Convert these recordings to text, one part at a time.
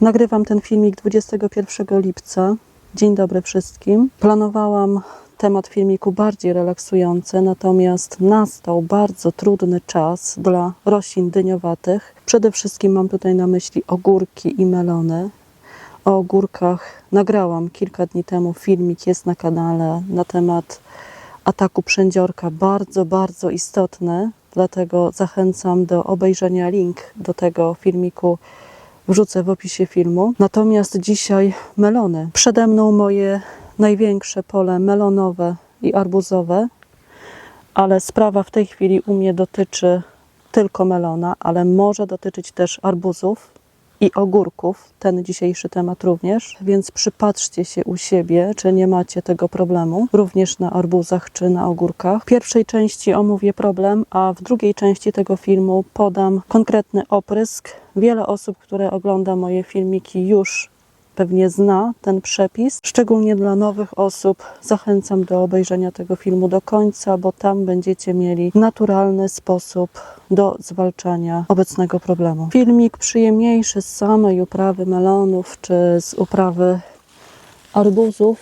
Nagrywam ten filmik 21 lipca. Dzień dobry wszystkim. Planowałam temat filmiku bardziej relaksujący, natomiast nastał bardzo trudny czas dla roślin dyniowatych. Przede wszystkim mam tutaj na myśli ogórki i melony. O ogórkach nagrałam kilka dni temu filmik, jest na kanale na temat ataku przędziorka. Bardzo, bardzo istotny, dlatego zachęcam do obejrzenia. Link do tego filmiku wrzucę w opisie filmu. Natomiast dzisiaj melony. Przede mną moje największe pole melonowe i arbuzowe, ale sprawa w tej chwili u mnie dotyczy tylko melona, ale może dotyczyć też arbuzów i ogórków, ten dzisiejszy temat również, więc przypatrzcie się u siebie, czy nie macie tego problemu, również na arbuzach czy na ogórkach. W pierwszej części omówię problem, a w drugiej części tego filmu podam konkretny oprysk. Wiele osób, które ogląda moje filmiki już pewnie zna ten przepis. Szczególnie dla nowych osób zachęcam do obejrzenia tego filmu do końca, bo tam będziecie mieli naturalny sposób do zwalczania obecnego problemu. Filmik przyjemniejszy z samej uprawy melonów czy z uprawy arbuzów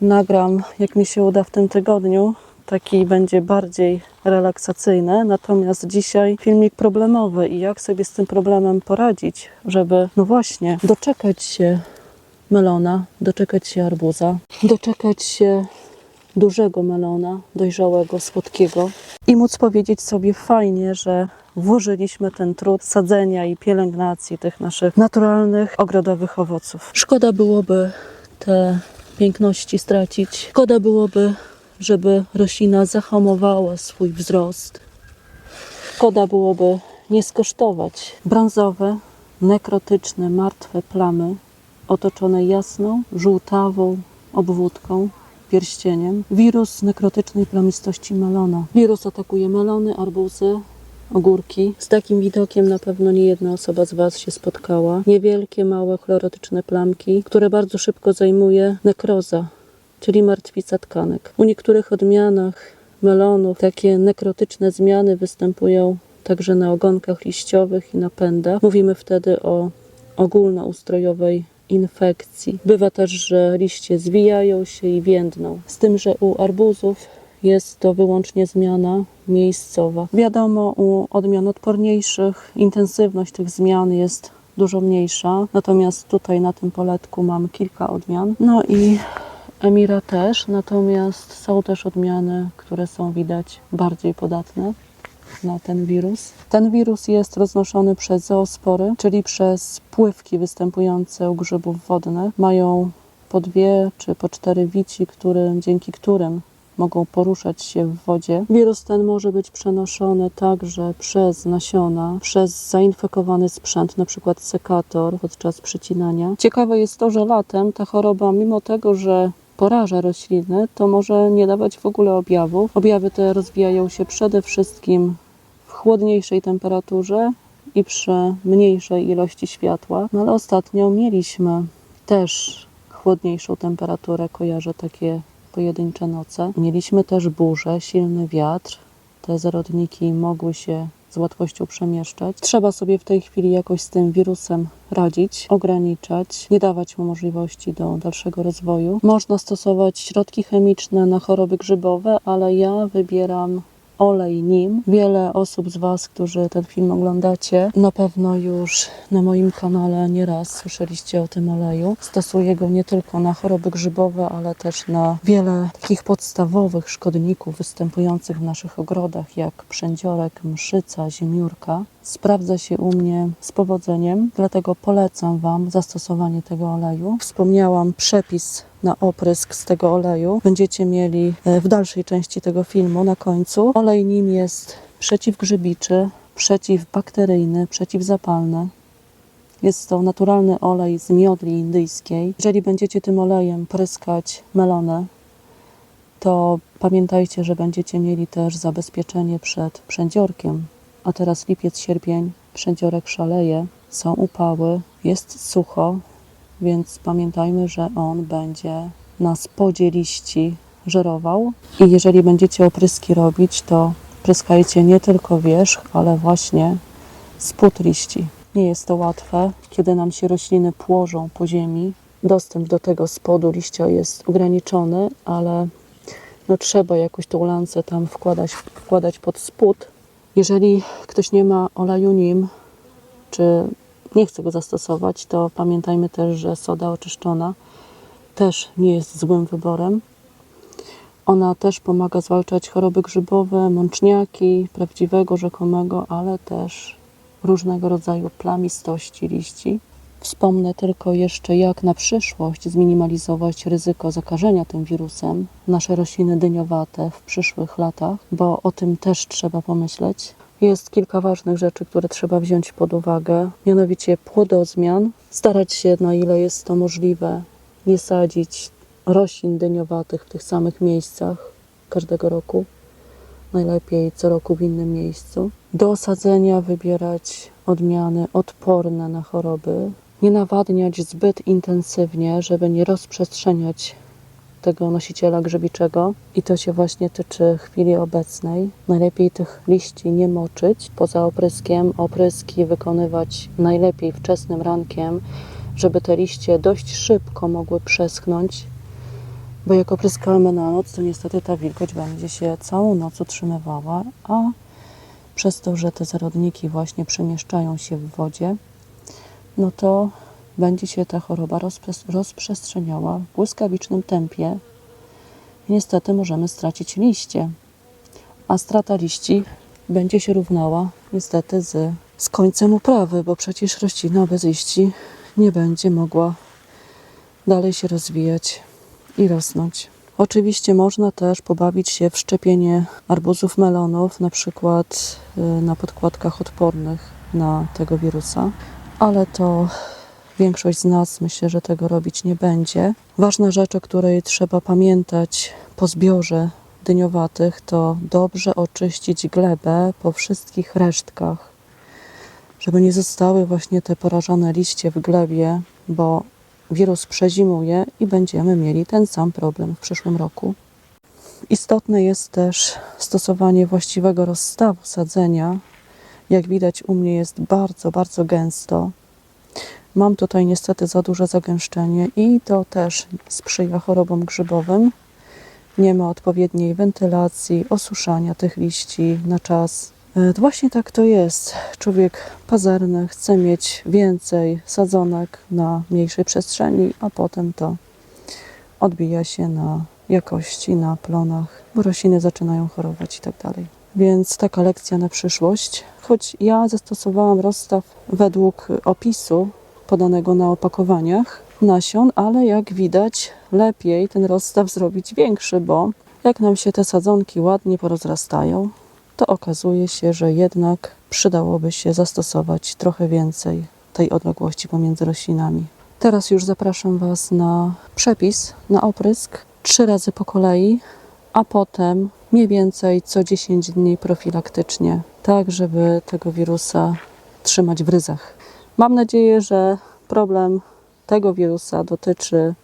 nagram, jak mi się uda w tym tygodniu. Taki będzie bardziej relaksacyjny, natomiast dzisiaj filmik problemowy i jak sobie z tym problemem poradzić, żeby, no właśnie, doczekać się melona, doczekać się arbuza, doczekać się dużego melona, dojrzałego, słodkiego i móc powiedzieć sobie fajnie, że włożyliśmy ten trud sadzenia i pielęgnacji tych naszych naturalnych, ogrodowych owoców. Szkoda byłoby te piękności stracić. Szkoda byłoby, żeby roślina zahamowała swój wzrost. Szkoda byłoby nie skosztować brązowe, nekrotyczne, martwe plamy otoczone jasną, żółtawą obwódką, pierścieniem. Wirus nekrotycznej plamistości melona. Wirus atakuje melony, arbuzy, ogórki. Z takim widokiem na pewno nie jedna osoba z Was się spotkała. Niewielkie, małe, chlorotyczne plamki, które bardzo szybko zajmuje nekroza, czyli martwica tkanek. U niektórych odmianach melonów takie nekrotyczne zmiany występują także na ogonkach liściowych i na pędach. Mówimy wtedy o ogólnoustrojowej infekcji. Bywa też, że liście zwijają się i więdną. Z tym, że u arbuzów jest to wyłącznie zmiana miejscowa. Wiadomo, u odmian odporniejszych intensywność tych zmian jest dużo mniejsza, natomiast tutaj na tym poletku mam kilka odmian. No i Emira też, natomiast są też odmiany, które są widać bardziej podatne na ten wirus. Ten wirus jest roznoszony przez zoospory, czyli przez pływki występujące u grzybów wodnych. Mają po dwie czy po cztery wici, dzięki którym mogą poruszać się w wodzie. Wirus ten może być przenoszony także przez nasiona, przez zainfekowany sprzęt, przykład sekator podczas przycinania. Ciekawe jest to, że latem ta choroba, mimo tego, że poraża rośliny, to może nie dawać w ogóle objawów. Objawy te rozwijają się przede wszystkim w chłodniejszej temperaturze i przy mniejszej ilości światła. No ale ostatnio mieliśmy też chłodniejszą temperaturę, kojarzę takie pojedyncze noce. Mieliśmy też burzę, silny wiatr. Te zarodniki mogły się z łatwością przemieszczać. Trzeba sobie w tej chwili jakoś z tym wirusem radzić, ograniczać, nie dawać mu możliwości do dalszego rozwoju. Można stosować środki chemiczne na choroby grzybowe, ale ja wybieram olej nim. Wiele osób z Was, którzy ten film oglądacie, na pewno już na moim kanale nieraz słyszeliście o tym oleju. Stosuję go nie tylko na choroby grzybowe, ale też na wiele takich podstawowych szkodników występujących w naszych ogrodach, jak przędziorek, mszyca, ziemiórka. Sprawdza się u mnie z powodzeniem, dlatego polecam Wam zastosowanie tego oleju. Wspomniałam przepis na oprysk z tego oleju. Będziecie mieli e, w dalszej części tego filmu na końcu. Olej nim jest przeciwgrzybiczy, przeciwbakteryjny, przeciwzapalny. Jest to naturalny olej z miodli indyjskiej. Jeżeli będziecie tym olejem pryskać melony, to pamiętajcie, że będziecie mieli też zabezpieczenie przed przędziorkiem. A teraz lipiec, sierpień, przędziorek szaleje, są upały, jest sucho, więc pamiętajmy, że on będzie na spodzie liści żerował. I jeżeli będziecie opryski robić, to pryskajcie nie tylko wierzch, ale właśnie spód liści. Nie jest to łatwe, kiedy nam się rośliny płożą po ziemi. Dostęp do tego spodu liścia jest ograniczony, ale no trzeba jakoś tą lancę tam wkładać, wkładać pod spód. Jeżeli ktoś nie ma oleju nim, czy nie chce go zastosować, to pamiętajmy też, że soda oczyszczona też nie jest złym wyborem. Ona też pomaga zwalczać choroby grzybowe, mączniaki, prawdziwego, rzekomego, ale też różnego rodzaju plamistości liści. Wspomnę tylko jeszcze, jak na przyszłość zminimalizować ryzyko zakażenia tym wirusem nasze rośliny dyniowate w przyszłych latach, bo o tym też trzeba pomyśleć. Jest kilka ważnych rzeczy, które trzeba wziąć pod uwagę, mianowicie płodozmian, starać się na ile jest to możliwe nie sadzić roślin dyniowatych w tych samych miejscach każdego roku. Najlepiej co roku w innym miejscu. Do osadzenia wybierać odmiany odporne na choroby. Nie nawadniać zbyt intensywnie, żeby nie rozprzestrzeniać tego nosiciela grzybiczego i to się właśnie tyczy chwili obecnej. Najlepiej tych liści nie moczyć poza opryskiem. Opryski wykonywać najlepiej wczesnym rankiem, żeby te liście dość szybko mogły przeschnąć, bo jak opryskamy na noc, to niestety ta wilgoć będzie się całą noc utrzymywała, a przez to, że te zarodniki właśnie przemieszczają się w wodzie, no to będzie się ta choroba rozprzestrzeniała w błyskawicznym tempie. I niestety możemy stracić liście, a strata liści będzie się równała niestety z, z końcem uprawy, bo przecież roślina bez liści nie będzie mogła dalej się rozwijać i rosnąć. Oczywiście można też pobawić się w szczepienie arbuzów melonów, na przykład y, na podkładkach odpornych na tego wirusa, ale to większość z nas myślę, że tego robić nie będzie. Ważna rzecz, o której trzeba pamiętać po zbiorze dyniowatych, to dobrze oczyścić glebę po wszystkich resztkach, żeby nie zostały właśnie te porażone liście w glebie, bo wirus przezimuje i będziemy mieli ten sam problem w przyszłym roku. Istotne jest też stosowanie właściwego rozstawu sadzenia. Jak widać, u mnie jest bardzo, bardzo gęsto. Mam tutaj niestety za duże zagęszczenie i to też sprzyja chorobom grzybowym. Nie ma odpowiedniej wentylacji, osuszania tych liści na czas. E, Właśnie tak to jest. Człowiek pazerny chce mieć więcej sadzonek na mniejszej przestrzeni, a potem to odbija się na jakości, na plonach, bo rośliny zaczynają chorować i tak dalej. Więc taka lekcja na przyszłość. Choć ja zastosowałam rozstaw według opisu podanego na opakowaniach nasion, ale jak widać, lepiej ten rozstaw zrobić większy, bo jak nam się te sadzonki ładnie porozrastają, to okazuje się, że jednak przydałoby się zastosować trochę więcej tej odległości pomiędzy roślinami. Teraz już zapraszam Was na przepis, na oprysk, trzy razy po kolei, a potem mniej więcej co 10 dni profilaktycznie, tak żeby tego wirusa trzymać w ryzach. Mam nadzieję, że problem tego wirusa dotyczy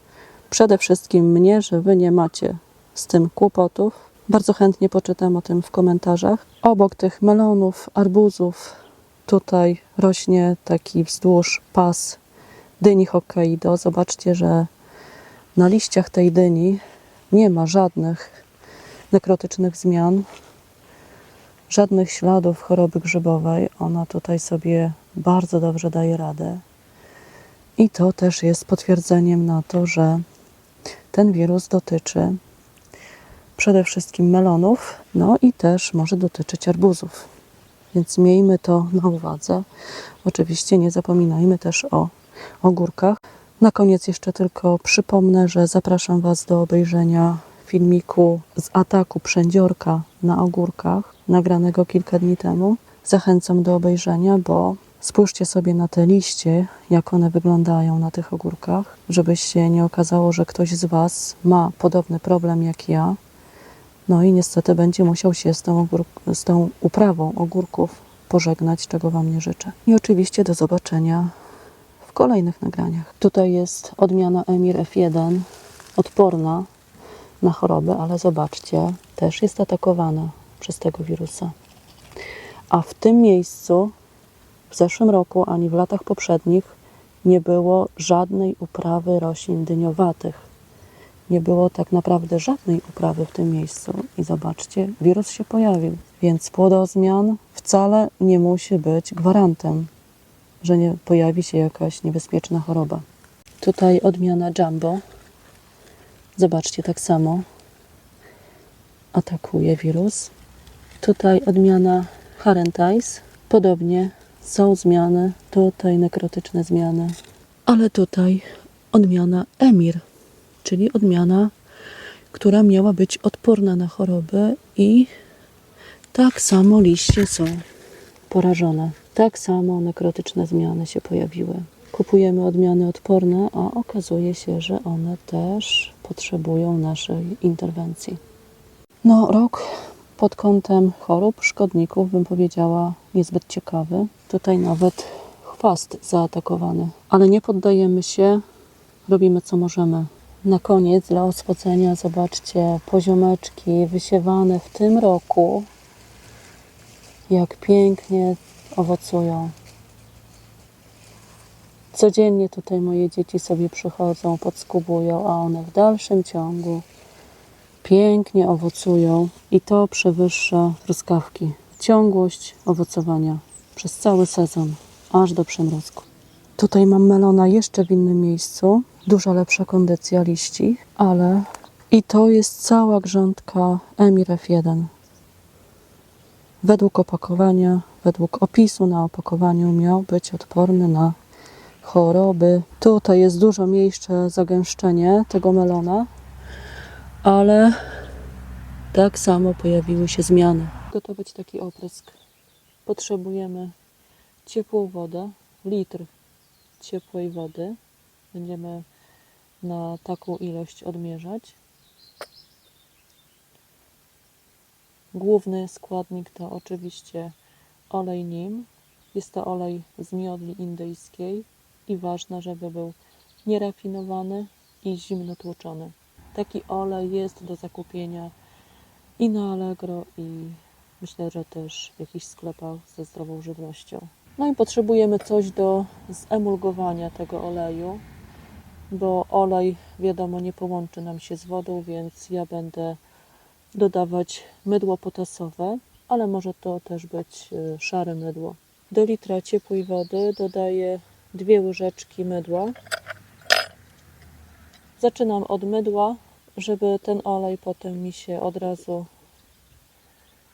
przede wszystkim mnie, że Wy nie macie z tym kłopotów. Bardzo chętnie poczytam o tym w komentarzach. Obok tych melonów, arbuzów, tutaj rośnie taki wzdłuż pas dyni Hokkaido. Zobaczcie, że na liściach tej dyni nie ma żadnych nekrotycznych zmian, żadnych śladów choroby grzybowej. Ona tutaj sobie bardzo dobrze daje radę. I to też jest potwierdzeniem na to, że ten wirus dotyczy przede wszystkim melonów, no i też może dotyczyć arbuzów. Więc miejmy to na uwadze. Oczywiście nie zapominajmy też o ogórkach. Na koniec jeszcze tylko przypomnę, że zapraszam Was do obejrzenia filmiku z ataku przędziorka na ogórkach, nagranego kilka dni temu. Zachęcam do obejrzenia, bo spójrzcie sobie na te liście, jak one wyglądają na tych ogórkach, żeby się nie okazało, że ktoś z Was ma podobny problem jak ja. No i niestety będzie musiał się z tą, z tą uprawą ogórków pożegnać, czego Wam nie życzę. I oczywiście do zobaczenia w kolejnych nagraniach. Tutaj jest odmiana Emir F1, odporna na choroby, ale zobaczcie, też jest atakowana przez tego wirusa. A w tym miejscu w zeszłym roku ani w latach poprzednich nie było żadnej uprawy roślin dyniowatych. Nie było tak naprawdę żadnej uprawy w tym miejscu. I zobaczcie, wirus się pojawił. Więc płodozmian wcale nie musi być gwarantem, że nie pojawi się jakaś niebezpieczna choroba. Tutaj odmiana jumbo. Zobaczcie, tak samo atakuje wirus. Tutaj odmiana Harentais. Podobnie są zmiany, tutaj nekrotyczne zmiany, ale tutaj odmiana Emir, czyli odmiana, która miała być odporna na choroby i tak samo liście są porażone. Tak samo nekrotyczne zmiany się pojawiły. Kupujemy odmiany odporne, a okazuje się, że one też potrzebują naszej interwencji. No, rok pod kątem chorób, szkodników, bym powiedziała, niezbyt ciekawy. Tutaj nawet chwast zaatakowany. Ale nie poddajemy się, robimy co możemy. Na koniec dla oswocenia zobaczcie poziomeczki wysiewane w tym roku, jak pięknie owocują. Codziennie tutaj moje dzieci sobie przychodzą, podskubują, a one w dalszym ciągu pięknie owocują i to przewyższa truskawki. Ciągłość owocowania przez cały sezon, aż do przymrozku. Tutaj mam melona jeszcze w innym miejscu, duża lepsza kondycja liści, ale i to jest cała grządka Emir F1. Według opakowania, według opisu na opakowaniu miał być odporny na choroby. Tutaj jest dużo mniejsze zagęszczenie tego melona, ale tak samo pojawiły się zmiany. Gotować taki oprysk potrzebujemy ciepłą wodę, litr ciepłej wody. Będziemy na taką ilość odmierzać. Główny składnik to oczywiście olej nim. Jest to olej z miodli indyjskiej i ważne, żeby był nierafinowany i zimno tłoczony. Taki olej jest do zakupienia i na Allegro i myślę, że też w jakichś sklepach ze zdrową żywnością. No i potrzebujemy coś do zemulgowania tego oleju, bo olej wiadomo nie połączy nam się z wodą, więc ja będę dodawać mydło potasowe, ale może to też być y, szare mydło. Do litra ciepłej wody dodaję dwie łyżeczki mydła. Zaczynam od mydła, żeby ten olej potem mi się od razu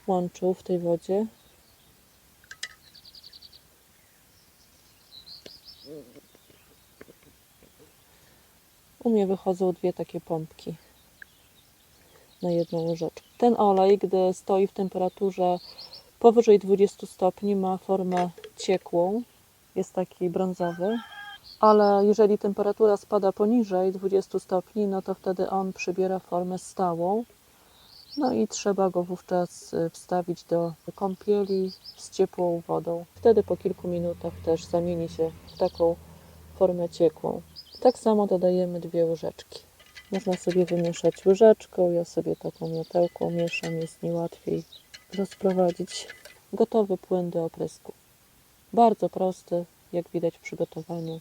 łączył w tej wodzie. U mnie wychodzą dwie takie pompki na jedną łyżeczkę. Ten olej, gdy stoi w temperaturze powyżej 20 stopni, ma formę ciekłą. Jest taki brązowy. Ale jeżeli temperatura spada poniżej 20 stopni, no to wtedy on przybiera formę stałą. No i trzeba go wówczas y, wstawić do kąpieli z ciepłą wodą. Wtedy po kilku minutach też zamieni się w taką formę ciekłą. Tak samo dodajemy dwie łyżeczki. Można sobie wymieszać łyżeczką, ja sobie taką miotełką mieszam, jest mi łatwiej rozprowadzić. Gotowy płyn do oprysku. Bardzo prosty, jak widać w przygotowaniu.